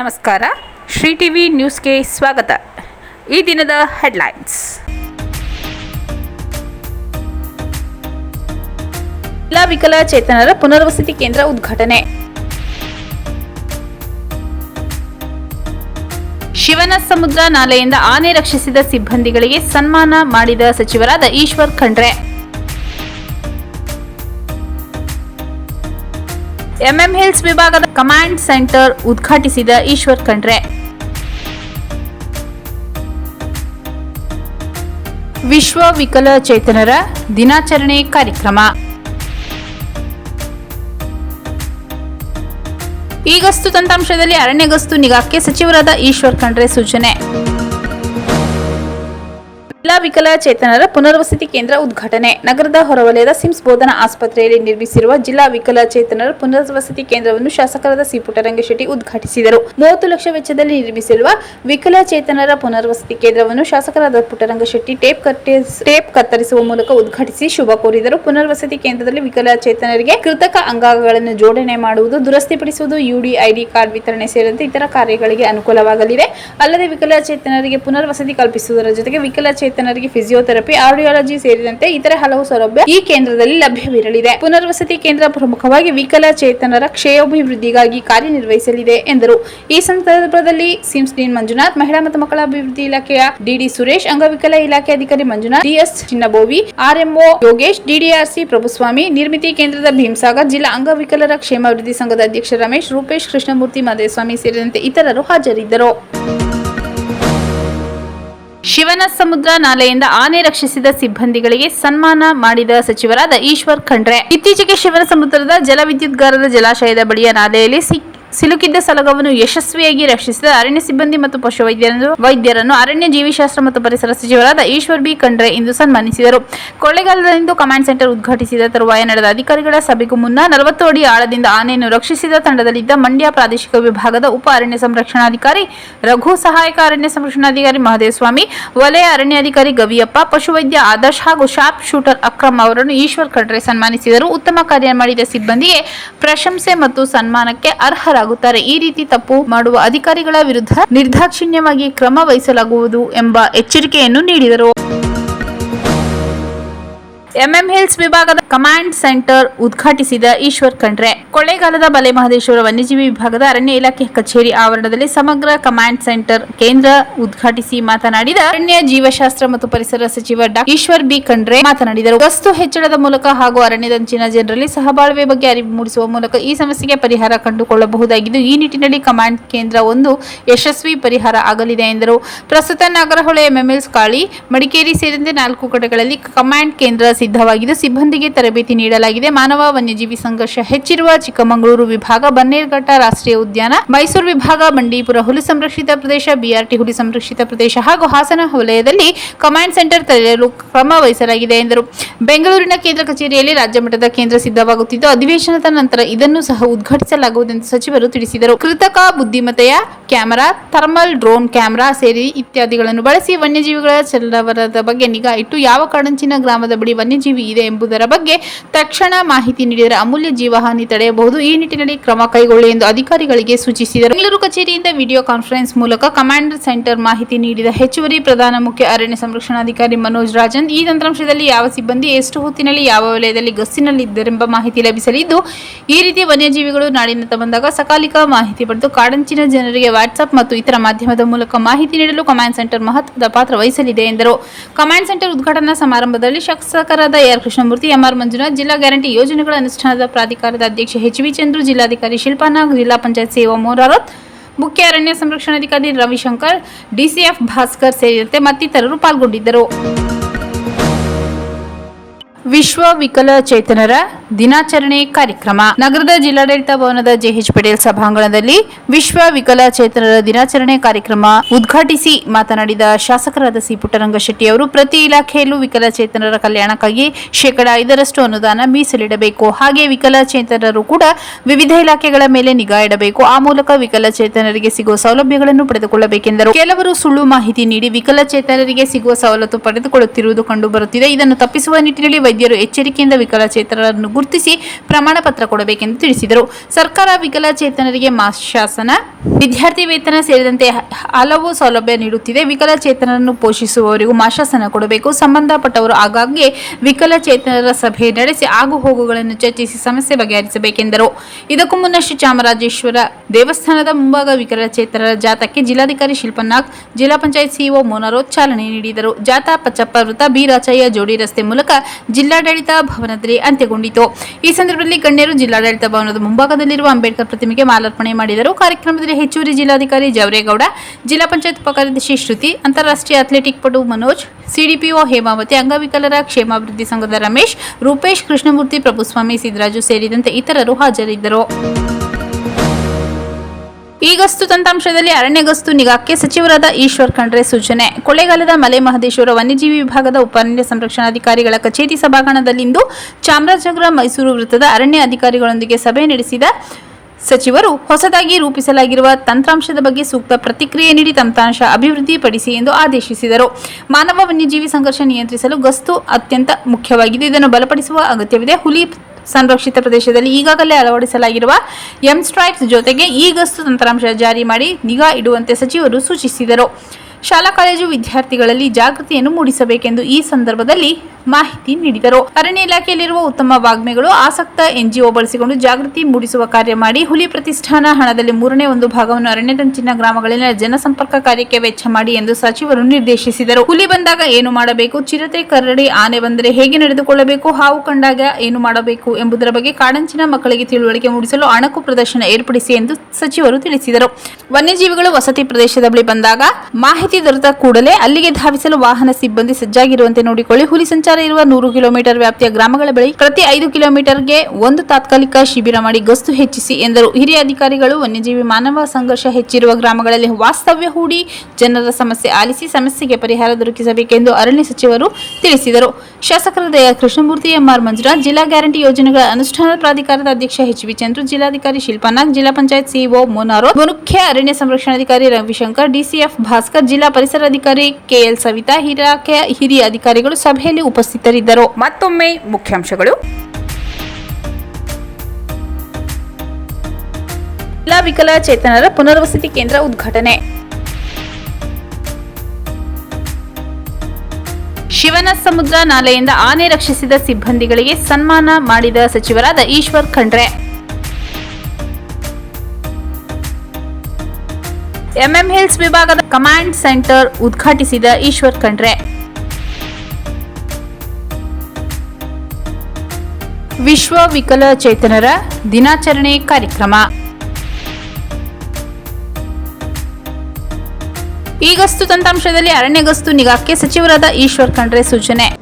ನಮಸ್ಕಾರ. ಶ್ರೀ ಟಿವಿ ನ್ಯೂಸ್ಗೆ ಸ್ವಾಗತ. ಈ ದಿನದ ಹೆಡ್ಲೈನ್ಸ್. ಜಿಲ್ಲಾ ವಿಕಲಚೇತನರ ಪುನರ್ವಸತಿ ಕೇಂದ್ರ ಉದ್ಘಾಟನೆ. ಶಿವನ ಸಮುದ್ರ ನಾಲೆಯಿಂದ ಆನೆ ರಕ್ಷಿಸಿದ ಸಿಬ್ಬಂದಿಗಳಿಗೆ ಸನ್ಮಾನ ಮಾಡಿದ ಸಚಿವರಾದ ಈಶ್ವರ್ ಖಂಡ್ರೆ. ಎಂಎಂ ಹಿಲ್ಸ್ ವಿಭಾಗದ ಕಮಾಂಡ್ ಸೆಂಟರ್ ಉದ್ಘಾಟಿಸಿದ ಈಶ್ವರ್ ಖಂಡ್ರೆ. ವಿಶ್ವ ವಿಕಲಚೇತನರ ದಿನಾಚರಣೆ ಕಾರ್ಯಕ್ರಮ. ಈ ಗಸ್ತು ತಂತ್ರಾಂಶದಲ್ಲಿ ಅರಣ್ಯ ಗಸ್ತು ನಿಗಾಕ್ಕೆ ಸಚಿವರಾದ ಈಶ್ವರ್ ಖಂಡ್ರೆ ಸೂಚನೆ. ಜಿಲ್ಲಾ ವಿಕಲಚೇತನರ ಪುನರ್ವಸತಿ ಕೇಂದ್ರ ಉದ್ಘಾಟನೆ. ನಗರದ ಹೊರವಲಯದ ಸಿಮ್ಸ್ ಬೋಧನಾ ಆಸ್ಪತ್ರೆಯಲ್ಲಿ ನಿರ್ಮಿಸಿರುವ ಜಿಲ್ಲಾ ವಿಕಲಚೇತನರ ಪುನರ್ವಸತಿ ಕೇಂದ್ರವನ್ನು ಶಾಸಕರಾದ ಸಿ ಪುಟ್ಟರಂಗಶೆಟ್ಟಿ ಉದ್ಘಾಟಿಸಿದರು. ಮೂವತ್ತು ಲಕ್ಷ ವೆಚ್ಚದಲ್ಲಿ ನಿರ್ಮಿಸಿರುವ ವಿಕಲಚೇತನರ ಪುನರ್ವಸತಿ ಕೇಂದ್ರವನ್ನು ಶಾಸಕರಾದ ಪುಟ್ಟರಂಗಶೆಟ್ಟಿ ಟೇಪ್ ಕಟ್ಟಿಸ್, ಟೇಪ್ ಕತ್ತರಿಸುವ ಮೂಲಕ ಉದ್ಘಾಟಿಸಿ ಶುಭ ಕೋರಿದರು. ಪುನರ್ವಸತಿ ಕೇಂದ್ರದಲ್ಲಿ ವಿಕಲಚೇತನರಿಗೆ ಕೃತಕ ಅಂಗಾಂಗಗಳನ್ನು ಜೋಡಣೆ ಮಾಡುವುದು, ದುರಸ್ತಿಪಡಿಸುವುದು ಯುಡಿಐಡಿ ಕಾರ್ಡ್ ವಿತರಣೆ ಸೇರಿದಂತೆ ಇತರ ಕಾರ್ಯಗಳಿಗೆ ಅನುಕೂಲವಾಗಲಿದೆ. ಅಲ್ಲದೆ ವಿಕಲಚೇತನರಿಗೆ ಪುನರ್ವಸತಿ ಕಲ್ಪಿಸುವುದರ ಜೊತೆಗೆ ವಿಕಲಚೇತನರಿಗೆ ಫಿಸಿಯೋಥೆರಪಿ ಆರ್ಡಿಯಾಲಜಿ ಸೇರಿದಂತೆ ಇತರೆ ಹಲವು ಸೌಲಭ್ಯ ಈ ಕೇಂದ್ರದಲ್ಲಿ ಲಭ್ಯವಿರಲಿದೆ. ಪುನರ್ವಸತಿ ಕೇಂದ್ರ ಪ್ರಮುಖವಾಗಿ ವಿಕಲಚೇತನರ ಕ್ಷೇಮಾಭಿವೃದ್ಧಿಗಾಗಿ ಕಾರ್ಯನಿರ್ವಹಿಸಲಿದೆ ಎಂದರು. ಈ ಸಂದರ್ಭದಲ್ಲಿ ಸಿಮ್ಸ್ ಡೀನ್ ಮಂಜುನಾಥ್, ಮಹಿಳಾ ಮತ್ತು ಮಕ್ಕಳ ಅಭಿವೃದ್ಧಿ ಇಲಾಖೆಯ ಡಿಡಿ ಸುರೇಶ್ ಅಂಗವಿಕಲ ಇಲಾಖೆ ಅಧಿಕಾರಿ Manjunath DS Chinnabovi RMO Yogesh DDRC Prabhuswamy, ನಿರ್ಮಿತಿ ಕೇಂದ್ರದ ಭೀಮಸಾಗರ್, ಜಿಲ್ಲಾ ಅಂಗವಿಕಲರ ಕ್ಷೇಮಾಭಿವೃದ್ಧಿ ಸಂಘದ ಅಧ್ಯಕ್ಷ ರಮೇಶ್, ರೂಪೇಶ್ ಕೃಷ್ಣಮೂರ್ತಿ, ಮಾದೇಸ್ವಾಮಿ ಸೇರಿದಂತೆ ಇತರರು ಹಾಜರಿದ್ದರು. ಶಿವನ ಸಮುದ್ರ ನಾಲೆಯಿಂದ ಆನೆ ರಕ್ಷಿಸಿದ ಸಿಬ್ಬಂದಿಗಳಿಗೆ ಸನ್ಮಾನ ಮಾಡಿದ ಸಚಿವರಾದ ಈಶ್ವರ್ ಖಂಡ್ರೆ. ಇತ್ತೀಚೆಗೆ ಶಿವನ ಸಮುದ್ರದ ಜಲವಿದ್ಯುತ್ಗಾರದ ಜಲಾಶಯದ ಬಳಿಯ ನಾಲೆಯಲ್ಲಿ ಸಿ- ಸಿಲುಕಿದ್ದ ಸಲಗವನ್ನು ಯಶಸ್ವಿಯಾಗಿ ರಕ್ಷಿಸಿದ ಅರಣ್ಯ ಸಿಬ್ಬಂದಿ ಮತ್ತು ಪಶುವೈದ್ಯರನ್ನು ವೈದ್ಯರನ್ನು ಅರಣ್ಯ ಜೀವಿಶಾಸ್ತ್ರ ಮತ್ತು ಪರಿಸರ ಸಚಿವರಾದ ಈಶ್ವರ್ ಬಿ ಖಂಡ್ರೆ ಇಂದು ಸನ್ಮಾನಿಸಿದರು. ಕೊಳ್ಳೇಗಾಲದಲ್ಲಿಂದು ಕಮಾಂಡ್ ಸೆಂಟರ್ ಉದ್ಘಾಟಿಸಿದ ತರುವಾಯ ನಡೆದ ಅಧಿಕಾರಿಗಳ ಸಭೆಗೂ ಮುನ್ನ ನಲವತ್ತು ಅಡಿ ಆಳದಿಂದ ಆನೆಯನ್ನು ರಕ್ಷಿಸಿದ ತಂಡದಲ್ಲಿದ್ದ ಮಂಡ್ಯ ಪ್ರಾದೇಶಿಕ ವಿಭಾಗದ ಉಪ ಅರಣ್ಯ ಸಂರಕ್ಷಣಾಧಿಕಾರಿ, ರಘು ಸಹಾಯಕ ಅರಣ್ಯ ಸಂರಕ್ಷಣಾಧಿಕಾರಿ ಮಹದೇವಸ್ವಾಮಿ, ವಲಯ ಅರಣ್ಯಾಧಿಕಾರಿ ಗವಿಯಪ್ಪ, ಪಶುವೈದ್ಯ ಆದರ್ಶ್ ಹಾಗೂ ಶಾರ್ಪ್ ಶೂಟರ್ ಅಕ್ರಮ್ ಅವರನ್ನು ಈಶ್ವರ್ ಖಂಡ್ರೆ ಸನ್ಮಾನಿಸಿದರು. ಉತ್ತಮ ಕಾರ್ಯ ಮಾಡಿದ ಸಿಬ್ಬಂದಿಗೆ ಪ್ರಶಂಸೆ ಮತ್ತು ಸನ್ಮಾನಕ್ಕೆ ಅರ್ಹರಾಗುತ್ತಾರೆ ಈ ರೀತಿ ತಪ್ಪು ಮಾಡುವ ಅಧಿಕಾರಿಗಳ ವಿರುದ್ಧ ನಿರ್ದಾಕ್ಷಿಣ್ಯವಾಗಿ ಕ್ರಮ ವಹಿಸಲಾಗುವುದು ಎಂಬ ಎಚ್ಚರಿಕೆಯನ್ನು ನೀಡಿದರು. ಎಂಎಂ ಹಿಲ್ಸ್ ವಿಭಾಗದ ಕಮಾಂಡ್ ಸೆಂಟರ್ ಉದ್ಘಾಟಿಸಿದ ಈಶ್ವರ್ ಖಂಡ್ರೆ. ಕೊಳ್ಳೇಗಾಲದ ಬಲೆ ಮಹದೇಶ್ವರ ವನ್ಯಜೀವಿ ವಿಭಾಗದ ಅರಣ್ಯ ಇಲಾಖೆ ಕಚೇರಿ ಆವರಣದಲ್ಲಿ ಸಮಗ್ರ ಕಮಾಂಡ್ ಸೆಂಟರ್ ಕೇಂದ್ರ ಉದ್ಘಾಟಿಸಿ ಮಾತನಾಡಿದ ಅರಣ್ಯ ಜೀವಶಾಸ್ತ್ರ ಮತ್ತು ಪರಿಸರ ಸಚಿವ ಡಾ. ಈಶ್ವರ್ ಬಿ. ಖಂಡ್ರೆ ಮಾತನಾಡಿದರು. ವಸ್ತು ಹೆಚ್ಚಳದ ಮೂಲಕ ಹಾಗೂ ಅರಣ್ಯದಂಚಿನ ಜನರಲ್ಲಿ ಸಹಬಾಳ್ವೆ ಬಗ್ಗೆ ಅರಿವು ಮೂಡಿಸುವ ಮೂಲಕ ಈ ಸಮಸ್ಯೆಗೆ ಪರಿಹಾರ ಕಂಡುಕೊಳ್ಳಬಹುದಾಗಿದ್ದು, ಈ ನಿಟ್ಟಿನಲ್ಲಿ ಕಮಾಂಡ್ ಕೇಂದ್ರ ಒಂದು ಯಶಸ್ವಿ ಪರಿಹಾರ ಆಗಲಿದೆ ಎಂದರು. ಪ್ರಸ್ತುತ ನಾಗರಹೊಳೆ ಎಂಎಂಎಲ್ಸ್ ಕಾಳಿ, ಮಡಿಕೇರಿ ಸೇರಿದಂತೆ ನಾಲ್ಕು ಕಡೆಗಳಲ್ಲಿ ಕಮಾಂಡ್ ಕೇಂದ್ರ ಸಿದ್ಧವಾಗಿದ್ದು ಸಿಬ್ಬಂದಿಗೆ ತರಬೇತಿ ನೀಡಲಾಗಿದೆ. ಮಾನವ ವನ್ಯಜೀವಿ ಸಂಘರ್ಷ ಹೆಚ್ಚಿರುವ ಚಿಕ್ಕಮಗಳೂರು ವಿಭಾಗ, ಬನ್ನೇರ್ಘಟ್ಟ ರಾಷ್ಟ್ರೀಯ ಉದ್ಯಾನ, ಮೈಸೂರು ವಿಭಾಗ, ಬಂಡೀಪುರ ಹುಲಿ ಸಂರಕ್ಷಿತ ಪ್ರದೇಶ ಬಿಆರ್ಟಿ ಹುಲಿ ಸಂರಕ್ಷಿತ ಪ್ರದೇಶ ಹಾಗೂ ಹಾಸನ ವಲಯದಲ್ಲಿ ಕಮಾಂಡ್ ಸೆಂಟರ್ ತೆರೆಯಲು ಕ್ರಮ ವಹಿಸಲಾಗಿದೆ ಎಂದರು. ಬೆಂಗಳೂರಿನ ಕೇಂದ್ರ ಕಚೇರಿಯಲ್ಲಿ ರಾಜ್ಯ ಮಟ್ಟದ ಕೇಂದ್ರ ಸಿದ್ಧವಾಗುತ್ತಿದ್ದು, ಅಧಿವೇಶನದ ನಂತರ ಇದನ್ನು ಸಹ ಉದ್ಘಾಟಿಸಲಾಗುವುದೆಂದು ಸಚಿವರು ತಿಳಿಸಿದರು. ಕೃತಕ ಬುದ್ಧಿಮತೆಯ ಕ್ಯಾಮೆರಾ, ಥರ್ಮಲ್ ಡ್ರೋನ್ ಕ್ಯಾಮೆರಾ ಸೇರಿ ಇತ್ಯಾದಿಗಳನ್ನು ಬಳಸಿ ವನ್ಯಜೀವಿಗಳ ಚಲವರದ ಬಗ್ಗೆ ನಿಗಾ ಇಟ್ಟು ಯಾವ ಕಾಡಂಚಿನ ಗ್ರಾಮದ ಬಳಿ ವನ್ಯಜೀವಿ ಇದೆ ಎಂಬುದರ ಬಗ್ಗೆ ತಕ್ಷಣ ಮಾಹಿತಿ ನೀಡಿದರೆ ಅಮೂಲ್ಯ ಜೀವಹಾನಿ ತಡೆಯಬಹುದು. ಈ ನಿಟ್ಟಿನಲ್ಲಿ ಕ್ರಮ ಕೈಗೊಳ್ಳಿ ಎಂದು ಅಧಿಕಾರಿಗಳಿಗೆ ಸೂಚಿಸಿದರು. ಬೆಂಗಳೂರು ಕಚೇರಿಯಿಂದ ವಿಡಿಯೋ ಕಾನ್ಫರೆನ್ಸ್ ಮೂಲಕ ಕಮಾಂಡರ್ ಸೆಂಟರ್ ಮಾಹಿತಿ ನೀಡಿದ ಹೆಚ್ಚುವರಿ ಪ್ರಧಾನ ಮುಖ್ಯ ಅರಣ್ಯ ಸಂರಕ್ಷಣಾಧಿಕಾರಿ ಮನೋಜ್ ರಾಜನ್, ಈ ತಂತ್ರಾಂಶದಲ್ಲಿ ಯಾವ ಸಿಬ್ಬಂದಿ, ಎಷ್ಟು ಹೊತ್ತಿನಲ್ಲಿ, ಯಾವ ವಲಯದಲ್ಲಿ ಗಸ್ಸಿನಲ್ಲಿದ್ದರೆಂಬ ಮಾಹಿತಿ ಲಭಿಸಲಿದ್ದು, ಈ ರೀತಿ ವನ್ಯಜೀವಿಗಳು ನಾಡಿನತ್ತ ಬಂದಾಗ ಸಕಾಲಿಕ ಮಾಹಿತಿ ಪಡೆದು ಕಾಡಂಚಿನ ಜನರಿಗೆ ವಾಟ್ಸ್ಆಪ್ ಮತ್ತು ಇತರ ಮಾಧ್ಯಮದ ಮೂಲಕ ಮಾಹಿತಿ ನೀಡಲು ಕಮಾಂಡ್ ಸೆಂಟರ್ ಮಹತ್ವದ ಪಾತ್ರ ವಹಿಸಲಿದೆ ಎಂದರು. ಕಮಾಂಡ್ ಸೆಂಟರ್ ಉದ್ಘಾಟನಾ ಸಮಾರಂಭದಲ್ಲಿ ಶಾಸಕರಾದ ಎಆರ್ ಕೃಷ್ಣಮೂರ್ತಿ ಎಂಆರ್ ಮಂಜುನಾಥ್, ಜಿಲ್ಲಾ ಗ್ಯಾರಂಟಿ ಯೋಜನೆಗಳ ಅನುಷ್ಠಾನದ ಪ್ರಾಧಿಕಾರದ ಅಧ್ಯಕ್ಷ ಎಚ್ ವಿ ಚಂದ್ರು, ಜಿಲ್ಲಾಧಿಕಾರಿ ಶಿಲ್ಪಾನಾಗ್ ಜಿಲ್ಲಾ ಪಂಚಾಯತ್ ಸೇವಾ ಮೋರಾರತ್, ಮುಖ್ಯ ಅರಣ್ಯ ಸಂರಕ್ಷಣಾಧಿಕಾರಿ ರವಿಶಂಕರ್ ಡಿಸಿಎಫ್ ಭಾಸ್ಕರ್ ಸೇರಿದಂತೆ ಮತ್ತಿತರರು ಪಾಲ್ಗೊಂಡಿದ್ದರು. ವಿಶ್ವ ವಿಕಲಚೇತನರ ದಿನಾಚರಣೆ ಕಾರ್ಯಕ್ರಮ. ನಗರದ ಜಿಲ್ಲಾಡಳಿತ ಭವನದ ಜೆಎಚ್ ಪಟೇಲ್ ಸಭಾಂಗಣದಲ್ಲಿ ವಿಶ್ವ ವಿಕಲಚೇತನರ ದಿನಾಚರಣೆ ಕಾರ್ಯಕ್ರಮ ಉದ್ಘಾಟಿಸಿ ಮಾತನಾಡಿದ ಶಾಸಕರಾದ ಸಿ ಪುಟ್ಟರಂಗಶೆಟ್ಟಿ ಅವರು, ಪ್ರತಿ ಇಲಾಖೆಯಲ್ಲೂ ವಿಕಲಚೇತನರ ಕಲ್ಯಾಣಕ್ಕಾಗಿ ಶೇಕಡಾ ಐದರಷ್ಟು ಅನುದಾನ ಮೀಸಲಿಡಬೇಕು. ಹಾಗೆ ವಿಕಲಚೇತನರು ಕೂಡ ವಿವಿಧ ಇಲಾಖೆಗಳ ಮೇಲೆ ನಿಗಾ ಇಡಬೇಕು. ಆ ಮೂಲಕ ವಿಕಲಚೇತನರಿಗೆ ಸಿಗುವ ಸೌಲಭ್ಯಗಳನ್ನು ಪಡೆದುಕೊಳ್ಳಬೇಕೆಂದರು. ಕೆಲವರು ಸುಳ್ಳು ಮಾಹಿತಿ ನೀಡಿ ವಿಕಲಚೇತನರಿಗೆ ಸಿಗುವ ಸವಲತ್ತು ಪಡೆದುಕೊಳ್ಳುತ್ತಿರುವುದು ಕಂಡುಬರುತ್ತಿದೆ. ಇದನ್ನು ತಪ್ಪಿಸುವ ನಿಟ್ಟಿನಲ್ಲಿ ವೈದ್ಯರು ಎಚ್ಚರಿಕೆಯಿಂದ ವಿಕಲಚೇತನರನ್ನು ಗುರುತಿಸಿ ಪ್ರಮಾಣ ಪತ್ರ ಕೊಡಬೇಕೆಂದು ತಿಳಿಸಿದರು. ಸರ್ಕಾರ ವಿಕಲಚೇತನರಿಗೆ ಮಾಶಾಸನ ವಿದ್ಯಾರ್ಥಿ ವೇತನ ಸೇರಿದಂತೆ ಹಲವು ಸೌಲಭ್ಯ ನೀಡುತ್ತಿದೆ. ವಿಕಲಚೇತನರನ್ನು ಪೋಷಿಸುವವರಿಗೂ ಮಾಶಾಸನ ಕೊಡಬೇಕು. ಸಂಬಂಧಪಟ್ಟವರು ಆಗಾಗ್ಗೆ ವಿಕಲಚೇತನರ ಸಭೆ ನಡೆಸಿ ಆಗು ಹೋಗುಗಳನ್ನು ಚರ್ಚಿಸಿ ಸಮಸ್ಯೆ ಬಗೆಹರಿಸಬೇಕೆಂದರು. ಇದಕ್ಕೂ ಮುನ್ನ ಶ್ರೀ ಚಾಮರಾಜೇಶ್ವರ ದೇವಸ್ಥಾನದ ಮುಂಭಾಗ ವಿಕಲಚೇತನರ ಜಾಥಾಕ್ಕೆ ಜಿಲ್ಲಾಧಿಕಾರಿ ಶಿಲ್ಪನಾಗ್, ಜಿಲ್ಲಾ ಪಂಚಾಯತ್ ಸಿಇಒ ಮೋನರೋ ಚಾಲನೆ ನೀಡಿದರು. ಜಾಥಾ ಪಚ್ಚಪ್ಪ ವೃತ್ತ ಬಿರಾಚಯ್ಯ ಜೋಡಿ ರಸ್ತೆ ಮೂಲಕ ಜಿಲ್ಲಾಡಳಿತ ಭವನದಲ್ಲಿ ಅಂತ್ಯಗೊಂಡಿತು. ಈ ಸಂದರ್ಭದಲ್ಲಿ ಗಣ್ಯರು ಜಿಲ್ಲಾಡಳಿತ ಭವನದ ಮುಂಭಾಗದಲ್ಲಿರುವ ಅಂಬೇಡ್ಕರ್ ಪ್ರತಿಮೆಗೆ ಮಾಲಾರ್ಪಣೆ ಮಾಡಿದರು. ಕಾರ್ಯಕ್ರಮದಲ್ಲಿ ಹೆಚ್ಚುವರಿ ಜಿಲ್ಲಾಧಿಕಾರಿ ಜವರೇಗೌಡ, ಜಿಲ್ಲಾ ಪಂಚಾಯತ್ ಉಪಕಾರ್ಯದರ್ಶಿ ಶ್ರುತಿ, ಅಂತಾರಾಷ್ಟ್ರೀಯ ಅಥ್ಲೆಟಿಕ್ ಪಟು ಮನೋಜ್, ಸಿಡಿಪಿಒ ಹೇಮಾವತಿ, ಅಂಗವಿಕಲರ ಕ್ಷೇಮಾಭಿವೃದ್ಧಿ ಸಂಘದ ರಮೇಶ್, ರೂಪೇಶ್ ಕೃಷ್ಣಮೂರ್ತಿ, ಪ್ರಭುಸ್ವಾಮಿ, ಸಿದ್ದರಾಜು ಸೇರಿದಂತೆ ಇತರರು ಹಾಜರಿದ್ದರು. ಈ ಗಸ್ತು ತಂತ್ರಾಂಶದಲ್ಲಿ ಅರಣ್ಯ ಗಸ್ತು ನಿಗಾಕ್ಕೆ ಸಚಿವರಾದ ಈಶ್ವರ್ ಖಂಡ್ರೆ ಸೂಚನೆ. ಕೊಳ್ಳೇಗಾಲದ ಮಲೆ ಮಹದೇಶ್ವರ ವನ್ಯಜೀವಿ ವಿಭಾಗದ ಉಪಾರಣ್ಯ ಸಂರಕ್ಷಣಾಧಿಕಾರಿಗಳ ಕಚೇರಿ ಸಭಾಂಗಣದಲ್ಲಿಂದು ಚಾಮರಾಜನಗರ ಮೈಸೂರು ವೃತ್ತದ ಅರಣ್ಯ ಅಧಿಕಾರಿಗಳೊಂದಿಗೆ ಸಭೆ ನಡೆಸಿದ ಸಚಿವರು, ಹೊಸದಾಗಿ ರೂಪಿಸಲಾಗಿರುವ ತಂತ್ರಾಂಶದ ಬಗ್ಗೆ ಸೂಕ್ತ ಪ್ರತಿಕ್ರಿಯೆ ನೀಡಿ ತಂತ್ರಾಂಶ ಅಭಿವೃದ್ಧಿಪಡಿಸಿ ಎಂದು ಆದೇಶಿಸಿದರು. ಮಾನವ ವನ್ಯಜೀವಿ ಸಂಘರ್ಷ ನಿಯಂತ್ರಿಸಲು ಗಸ್ತು ಅತ್ಯಂತ ಮುಖ್ಯವಾಗಿದೆ. ಇದನ್ನು ಬಲಪಡಿಸುವ ಅಗತ್ಯವಿದೆ. ಹುಲಿ ಸಂರಕ್ಷಿತ ಪ್ರದೇಶದಲ್ಲಿ ಈಗಾಗಲೇ ಅಳವಡಿಸಲಾಗಿರುವ ಎಂ ಸ್ಟ್ರೈಪ್ಸ್ ಜೊತೆಗೆ ಈ ಗಸ್ತು ತಂತ್ರಾಂಶ ಜಾರಿ ಮಾಡಿ ನಿಗಾ ಇಡುವಂತೆ ಸಚಿವರು ಸೂಚಿಸಿದರು. ಶಾಲಾ ಕಾಲೇಜು ವಿದ್ಯಾರ್ಥಿಗಳಲ್ಲಿ ಜಾಗೃತಿಯನ್ನು ಮೂಡಿಸಬೇಕೆಂದು ಈ ಸಂದರ್ಭದಲ್ಲಿ ಮಾಹಿತಿ ನೀಡಿದರು. ಅರಣ್ಯ ಇಲಾಖೆಯಲ್ಲಿರುವ ಉತ್ತಮ ವಾಗ್ಮೆಗಳು ಆಸಕ್ತ ಎನ್ಜಿಒ ಬಳಸಿಕೊಂಡು ಜಾಗೃತಿ ಮೂಡಿಸುವ ಕಾರ್ಯ ಮಾಡಿ ಹುಲಿ ಪ್ರತಿಷ್ಠಾನ ಹಣದಲ್ಲಿ ಮೂರನೇ ಒಂದು ಭಾಗವನ್ನು ಅರಣ್ಯದಂಚಿನ ಗ್ರಾಮಗಳಲ್ಲಿನ ಜನಸಂಪರ್ಕ ಕಾರ್ಯಕ್ಕೆ ವೆಚ್ಚ ಮಾಡಿ ಎಂದು ಸಚಿವರು ನಿರ್ದೇಶಿಸಿದರು. ಹುಲಿ ಬಂದಾಗ ಏನು ಮಾಡಬೇಕು? ಚಿರತೆ, ಕರಡಿ, ಆನೆ ಬಂದರೆ ಹೇಗೆ ನಡೆದುಕೊಳ್ಳಬೇಕು? ಹಾವು ಕಂಡಾಗ ಏನು ಮಾಡಬೇಕು ಎಂಬುದರ ಬಗ್ಗೆ ಕಾಡಂಚಿನ ಮಕ್ಕಳಿಗೆ ತಿಳುವಳಿಕೆ ಮೂಡಿಸಲು ಅಣಕು ಪ್ರದರ್ಶನ ಏರ್ಪಡಿಸಿ ಎಂದು ಸಚಿವರು ತಿಳಿಸಿದರು. ವನ್ಯಜೀವಿಗಳು ವಸತಿ ಪ್ರದೇಶದ ಬಳಿ ಬಂದಾಗ ಮಾಹಿತಿ ದೊರೆತ ಕೂಡಲೇ ಅಲ್ಲಿಗೆ ಧಾವಿಸಲು ವಾಹನ ಸಿಬ್ಬಂದಿ ಸಜ್ಜಾಗಿರುವಂತೆ ನೋಡಿಕೊಳ್ಳಿ. ಹುಲಿ ಸಂಚಾರ ಇರುವ ನೂರು ಕಿಲೋಮೀಟರ್ ವ್ಯಾಪ್ತಿಯ ಗ್ರಾಮಗಳ ಬಳಿ ಪ್ರತಿ ಐದು ಕಿಲೋಮೀಟರ್ಗೆ ಒಂದು ತಾತ್ಕಾಲಿಕ ಶಿಬಿರ ಮಾಡಿ ಗಸ್ತು ಹೆಚ್ಚಿಸಿ ಎಂದರು. ಹಿರಿಯ ಅಧಿಕಾರಿಗಳು, ವನ್ಯಜೀವಿ ಮಾನವ ಸಂಘರ್ಷ ಹೆಚ್ಚಿರುವ ಗ್ರಾಮಗಳಲ್ಲಿ ವಾಸ್ತವ್ಯ ಹೂಡಿ ಜನರ ಸಮಸ್ಯೆ ಆಲಿಸಿ ಸಮಸ್ಯೆಗೆ ಪರಿಹಾರ ದೊರಕಿಸಬೇಕೆಂದು ಅರಣ್ಯ ಸಚಿವರು ತಿಳಿಸಿದರು. ಶಾಸಕರಾದ ದಯ ಕೃಷ್ಣಮೂರ್ತಿ ಎಂಆರ್ ಮಂಜುನಾಥ್, ಜಿಲ್ಲಾ ಗ್ಯಾರಂಟಿ ಯೋಜನೆಗಳ ಅನುಷ್ಠಾನ ಪ್ರಾಧಿಕಾರದ ಅಧ್ಯಕ್ಷ ಎಚ್ ವಿ ಚಂದ್ರು, ಜಿಲ್ಲಾಧಿಕಾರಿ ಶಿಲ್ಪಾನಾಗ್ ಜಿಲ್ಲಾ ಪಂಚಾಯತ್ ಸಿಇಒ ಮೋನಾರೋ ಮುಖ್ಯ ಅರಣ್ಯ ಸಂರಕ್ಷಣಾಧಿಕಾರಿ ರವಿಶಂಕರ್ ಡಿಸಿಎಫ್ ಭಾಸ್ಕರ್ ಜಿಲ್ಲಾ ಪರಿಸರ ಅಧಿಕಾರಿ ಕೆಎಲ್ ಸವಿತಾ ಇಲಾಖೆಯ ಹಿರಿಯ ಅಧಿಕಾರಿಗಳು ಸಭೆಯಲ್ಲಿ ಉಪಸ್ಥಿತರಿದ್ದರು. ಮತ್ತೊಮ್ಮೆ ಮುಖ್ಯಾಂಶಗಳು. ಜಿಲ್ಲಾ ವಿಕಲಚೇತನರ ಪುನರ್ವಸತಿ ಕೇಂದ್ರ ಉದ್ಘಾಟನೆ. ಶಿವನ ಸಮುದ್ರ ನಾಲೆಯಿಂದ ಆನೆ ರಕ್ಷಿಸಿದ ಸಿಬ್ಬಂದಿಗಳಿಗೆ ಸನ್ಮಾನ ಮಾಡಿದ ಸಚಿವರಾದ ಈಶ್ವರ್ ಖಂಡ್ರೆ. ಎಂಎಂ ಹಿಲ್ಸ್ ವಿಭಾಗದ ಕಮಾಂಡ್ ಸೆಂಟರ್ ಉದ್ಘಾಟಿಸಿದ ಈಶ್ವರ್ ಖಂಡ್ರೆ. ವಿಶ್ವ ವಿಕಲಚೇತನರ ದಿನಾಚರಣೆ ಕಾರ್ಯಕ್ರಮ. ಈ ಗಸ್ತು ತಂತ್ರಾಂಶದಲ್ಲಿ ಅರಣ್ಯ ಗಸ್ತು ನಿಗಾಕ್ಕೆ ಸಚಿವರಾದ ಈಶ್ವರ್ ಖಂಡ್ರೆ ಸೂಚನೆ.